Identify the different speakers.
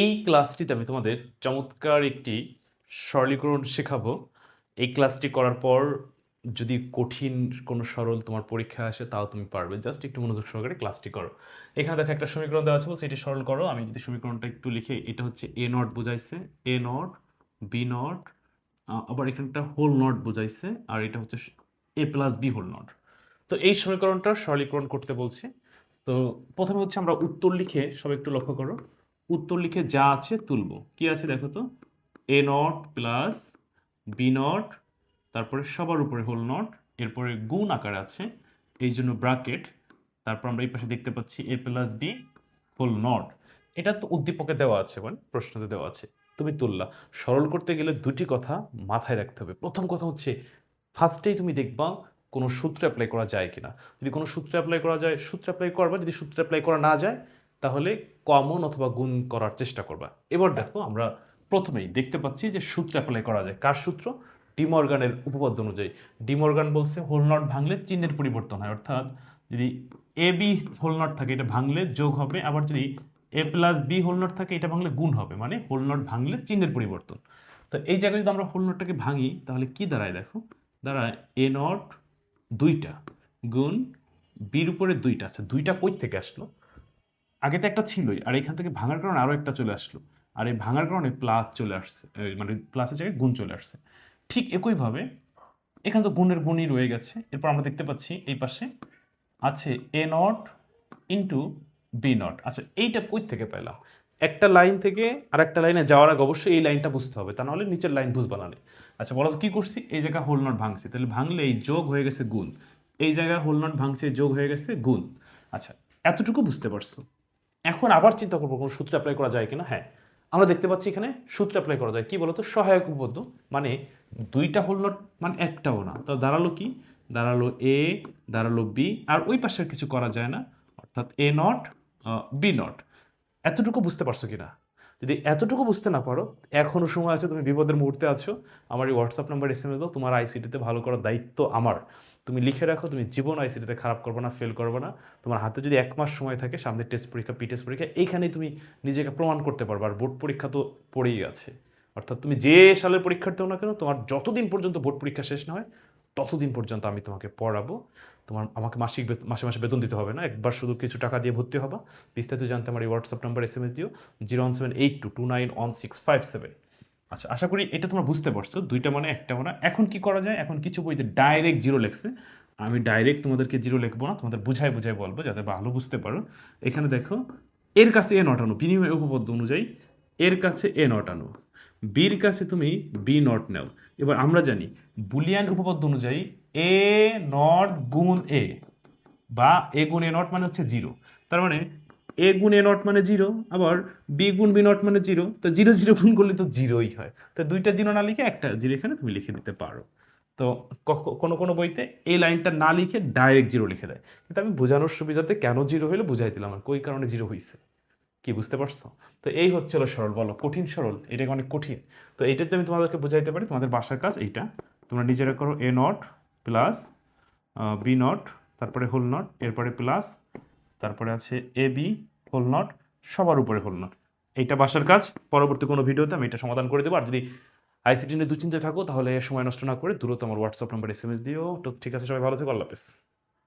Speaker 1: এই ক্লাসটিতে আমি তোমাদের চমৎকার একটি সরলীকরণ শেখাবো। এই ক্লাসটি করার পর যদি কঠিন কোনো সরল তোমার পরীক্ষা আসে, তাও তুমি পারবে। জাস্ট একটু মনোযোগ সহকারে ক্লাসটি করো। এখানে দেখো একটা সমীকরণ দেওয়া আছে, বলছে এটি সরল করো। আমি যদি সমীকরণটা একটু লিখে, এটা হচ্ছে এ নট বোঝাইছে। এ নট বি নট আবার এখানটা হোল নট বোঝাইছে, আর এটা হচ্ছে A plus B whole not তো এই সমীকরণটা সরলীকরণ করতে বলছে। তো প্রথমে হচ্ছে আমরা উত্তর লিখে সব একটু লক্ষ্য করো। উত্তর লিখে যা আছে তুলব। কি আছে দেখো তো? A not plus B not তারপরে সবার উপরে হোল নট এরপরে গুণ আকার আছে, এই জন্য ব্রাকেট তারপর আমরা এই পাশে দেখতে পাচ্ছি A plus B whole not এটা তো উদ্দীপকে দেওয়া আছে মানে প্রশ্নতে দেওয়া আছে। তুমি তুললা। সরল করতে গেলে দুটি কথা মাথায় রাখতে হবে। প্রথম কথা হচ্ছে ফার্স্টেই তুমি দেখবা কোনো সূত্র অ্যাপ্লাই করা যায় কিনা। যদি কোনো সূত্র অ্যাপ্লাই করা যায়, সূত্র অ্যাপ্লাই করবা, যদি সূত্র অ্যাপ্লাই করা না যায় তাহলে কমন অথবা গুণ করার চেষ্টা করবা। এবার দেখো আমরা প্রথমেই দেখতে পাচ্ছি যে সূত্র অ্যাপ্লাই করা যায়। কার সূত্র? ডিমর্গানের উপপাদ্য অনুযায়ী। ডিমর্গান বলছে হোল নট ভাঙলে চিহ্নের পরিবর্তন হয়। অর্থাৎ যদি এ বি হোল নট থাকে, এটা ভাঙলে যোগ হবে। আবার যদি A plus B whole not থাকে, এটা ভাঙলে গুণ হবে। মানে হোল নট ভাঙলে চিহ্নের পরিবর্তন। তো এই জায়গায় যদি আমরা হোল নটটাকে ভাঙি, তাহলে কি দাঁড়ায় দেখো? দাঁড়ায় এ নট দুইটা গুণ বির উপরে দুইটা। আচ্ছা দুইটা কই থেকে আসলো? আগে তো একটা ছিলই, আর এখান থেকে ভাঙার কারণে আরও একটা চলে আসলো। আর এই ভাঙার কারণে প্লাস চলে আসছে মানে প্লাসের জায়গায় গুণ চলে আসছে। ঠিক একইভাবে এখানে তো গুণের গুণই রয়ে গেছে। এরপর আমরা দেখতে পাচ্ছি এই পাশে আছে A not into B not আচ্ছা এইটা কই থেকে পেলাম? একটা লাইন থেকে আর একটা লাইনে যাওয়ার আগে অবশ্যই এই লাইনটা বুঝতে হবে, তা নাহলে নিচের লাইন বুঝবা না। আচ্ছা বলো তো কী করছি? এই জায়গায় হোল নট ভাঙছি, তাহলে ভাঙলে এই যোগ হয়ে গেছে গুণ। এই জায়গায় হোল নট ভাঙছে, যোগ হয়ে গেছে গুণ। আচ্ছা এতটুকু বুঝতে পারছ? এখন আবার চিন্তা করব কোনো সূত্র অ্যাপ্লাই করা যায় কিনা? হ্যাঁ আমরা দেখতে পাচ্ছি এখানে সূত্র অ্যাপ্লাই করা যায়। কি বলতো? সহায়ক উপপাদ্য মানে দুইটা হল নট মানে একটাও না। তো দাঁড়াল কি? দাঁড়াল এ দাঁড়াল বি আর ওই পাশের কিছু করা যায় না। অর্থাৎ এ নট বি নট এতটুকু বুঝতে পারছ কিনা? যদি এতটুকু বুঝতে না পারো এখনও সময় আছে, তুমি বিপদের মুহূর্তে আছো। আমার এই হোয়াটসঅ্যাপ নাম্বার এস এম দাও। তোমার আইসিটিতে ভালো করার দায়িত্ব আমার। তুমি লিখে রাখো, তুমি জীবন আইসিটিতে খারাপ করবে না ফেল করবে না। তোমার হাতে যদি এক মাস সময় থাকে, সামনে টেস্ট পরীক্ষা পি টেস্ট পরীক্ষা, এইখানেই তুমি নিজেকে প্রমাণ করতে পারবে। আর বোর্ড পরীক্ষা তো পড়েই আছে। অর্থাৎ তুমি যে সালের পরীক্ষার্থী হও না কেন, তোমার যতদিন পর্যন্ত বোর্ড পরীক্ষা শেষ না হয়, ততদিন পর্যন্ত আমি তোমাকে পড়াবো। তোমার আমাকে মাসিক মাসে মাসে বেতন দিতে হবে না, একবার শুধু কিছু টাকা দিয়ে ভর্তি হবা। বিস্তারিত জানতে আমার এই WhatsApp number S M S দিও zero one seven eight two two nine one six five seven আচ্ছা আশা করি এটা তোমরা বুঝতে পারছ। দুইটা মানে একটা মানে। এখন কি করা যায়? এখন কিছু বইতে ডাইরেক্ট জিরো লেখছে। আমি ডাইরেক্ট তোমাদেরকে জিরো লিখব না, তোমাদের বুঝাই বুঝাই বলব যাতে ভালো বুঝতে পারো। এখানে দেখো, এর কাছে এ নট আনো বিনিময় উপপাদ্য অনুযায়ী, এর কাছে এ নট আনো বির কাছে তুমি বি নট নাও। এবার আমরা জানি, বুলিয়ান উপপাদ্য অনুযায়ী এ নট গুণ এ বা এ গুণ এ নট মানে হচ্ছে জিরো তার মানে এ গুণ এ নট মানে জিরো আবার বি গুণ বি নট মানে জিরো তো জিরো জিরো গুণ করলে তো জিরোই হয়। তো দুইটা জিরো না লিখে একটা জিরো এখানে তুমি লিখে দিতে পারো। তো কোনো কোনো বইতে এই লাইনটা না লিখে ডাইরেক্ট জিরো লিখে দেয়। কিন্তু আমি বোঝানোর সুবিধাতে কেন জিরো হইলে বুঝাই দিলাম আর কই কারণে জিরো হয়েছে কি বুঝতে পারছ? তো এই হচ্ছিল সরল, বলো, কঠিন সরল এটা অনেক কঠিন। তো এইটাতে আমি তোমাদেরকে বুঝাইতে পারি, তোমাদের বাসার কাজ এইটা। তোমরা নিজেরা করো A not plus B not তারপরে হোল নট এরপরে প্লাস তারপরে আছে এ বি হোল নট সবার উপরে হোল নট এইটা বাসার কাজ। পরবর্তী কোনো ভিডিওতে আমি এটা সমাধান করে দেবো। আর যদি আইসিটি নিয়ে দুশ্চিন্তায় থাকো, তাহলে সময় নষ্ট না করে দ্রুত আমার WhatsApp number S M S দিও। তো ঠিক আছে, সবাই ভালো থেকো, আল্লাহ হাফেজ।